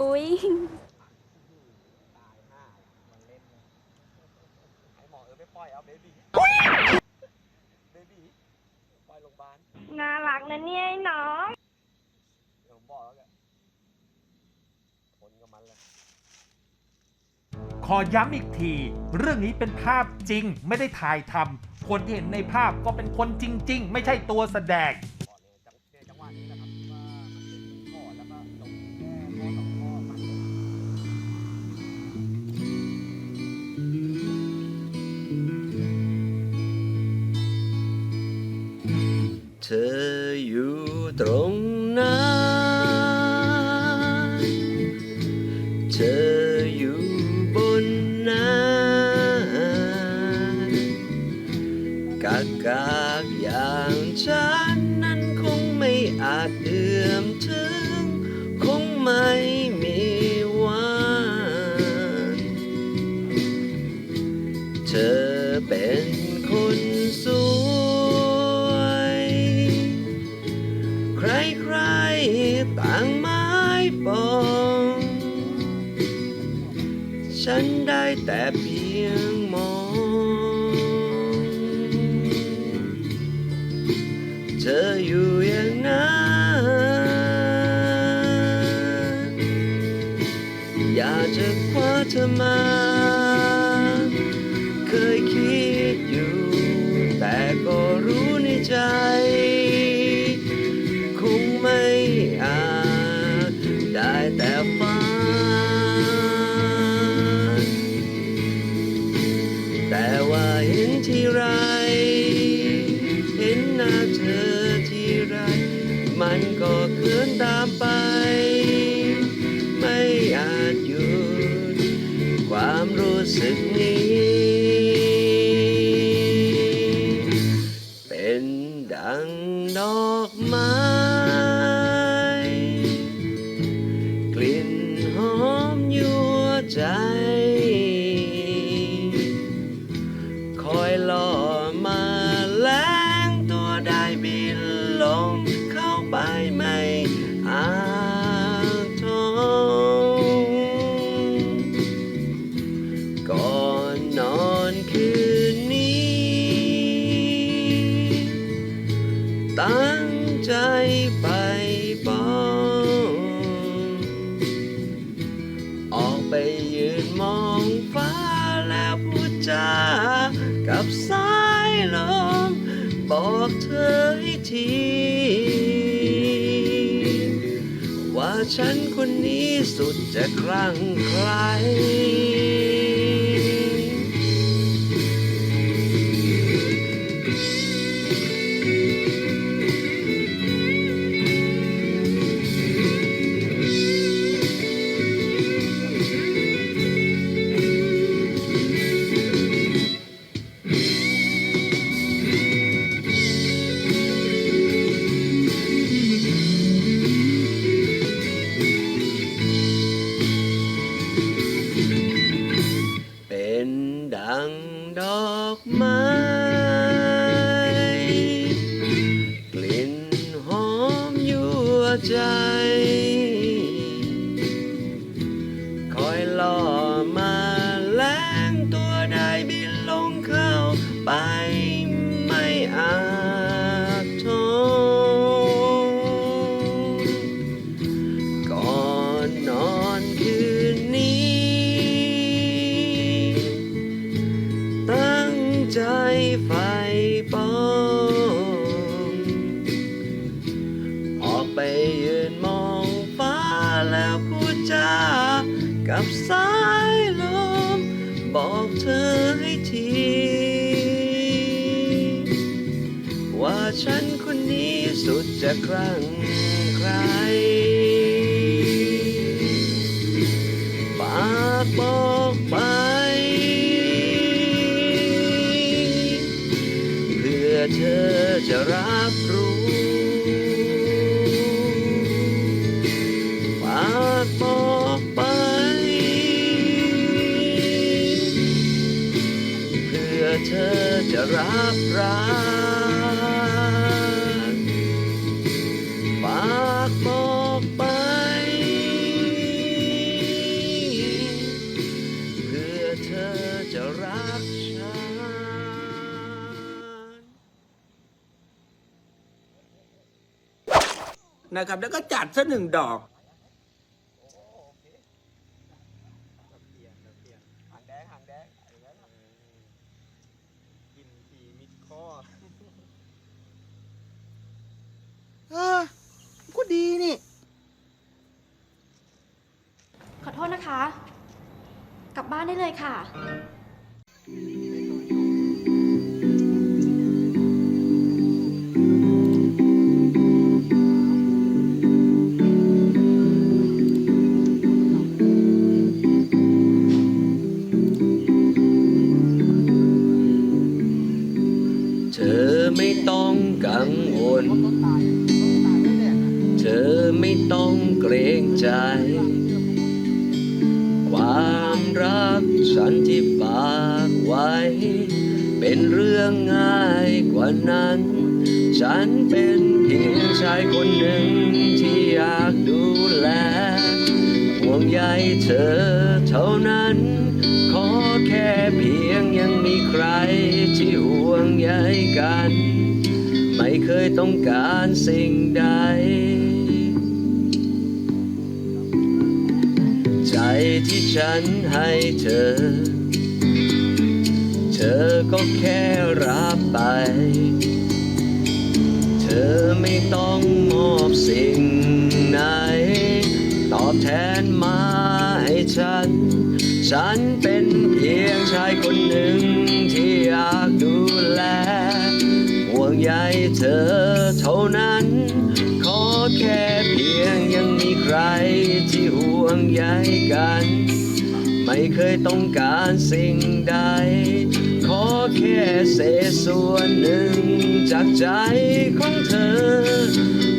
อุ้ยตายห้ามันเล่นเลยไอ้หมอเออไม่ปล่อยเอาเบบี้เบบี้ปล่อยโรงพยาบาลน่ารักนะเนี่ยไอ้น้องเดี๋ยวผมบอกแล้วแกคนกับมันเลยขอย้ำอีกที เรื่องนี้เป็นภาพจริงไม่ได้ถ่ายทำคนที่เห็นในภาพก็เป็นคนจริง ๆ ไม่ใช่ตัวแสดง เฉันได้แต่เพียงมอง เธออยู่อย่างนั้นอยากจะคว้าเธอมา แต่ว่าเห็นทีไร เห็นหน้าเธอทีไร มันก็เขินตามไป ตั้งใจไปปองออกไปยืนมองฟ้าแล้วพูดจากับสายลม บอกเธอให้ที ว่าฉันคนนี้สุดจะคลั่งไคล้ กับสายลม บอกเธอให้ที ว่าฉันคนนี้สุดจะครั่งใครฝากบอกไป เพื่อเธอจะรับ เธอจะรับรักฝากบอกไป เพื่อเธอจะรักฉัน นะครับ แล้วก็จัดซะหนึ่งดอก เออก็ดีนี่ ขอโทษนะคะ กลับบ้านได้เลยค่ะ ต้องกังวล เธอไม่ต้องเกรงใจ ความรักฉันที่ฝากไว้ เป็นเรื่องง่ายกว่านั้น ฉันเป็นเพียงชายคนหนึ่งที่อยากดูแลห่วงใยเธอเท่านั้น ขอแค่เพียงยังมีใครที่ห่วงใยกัน เคยต้องการสิ่งใด ใจที่ฉันให้เธอ เธอก็แค่รับไป เธอไม่ต้องมอบสิ่งไหน ตอบแทนมาให้ฉัน ฉันเป็นเพียงชายคนหนึ่ง ใครที่ห่วงใยกัน ไม่เคยต้องการสิ่งใด ขอแค่เศษส่วนหนึ่งจากใจของเธอ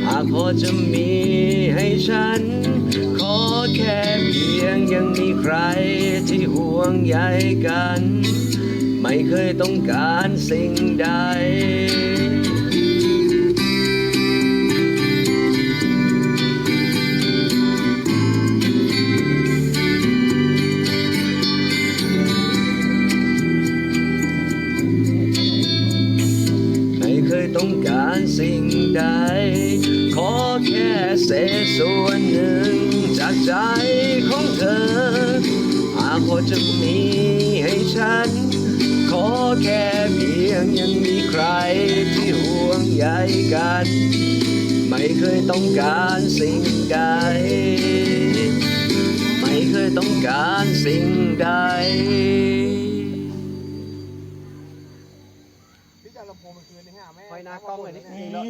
หากพอจะมีให้ฉัน ขอแค่เพียงยังมีใครที่ห่วงใยกัน ไม่เคยต้องการสิ่งใดากพอจะมีให้ฉัน ขอแค่เพียงยังมีใครที่ห่วงใยกัน ไม่เคยต้องการสิ่งใด ไม่เคยต้องการสิ่งใดพี่จะเอาลำโพงมาคืนนี่ฮะแม่ไว้หน้ากล้องหน่อยดินี่น้อย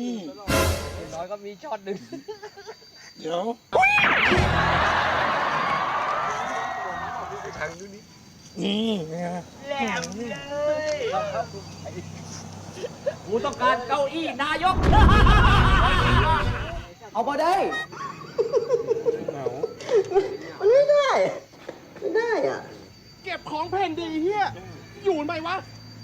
น้อยก็มีช็อตหนึ่งเดี๋ยว ทางนู้นนี่นี่ไงแหลมเลยกูต้องการเก้าอี้นายก เอามาได้เหงามันไม่ได้ ไม่ได้อะ เก็บของแผ่นดีเฮียอยู่ไหมวะ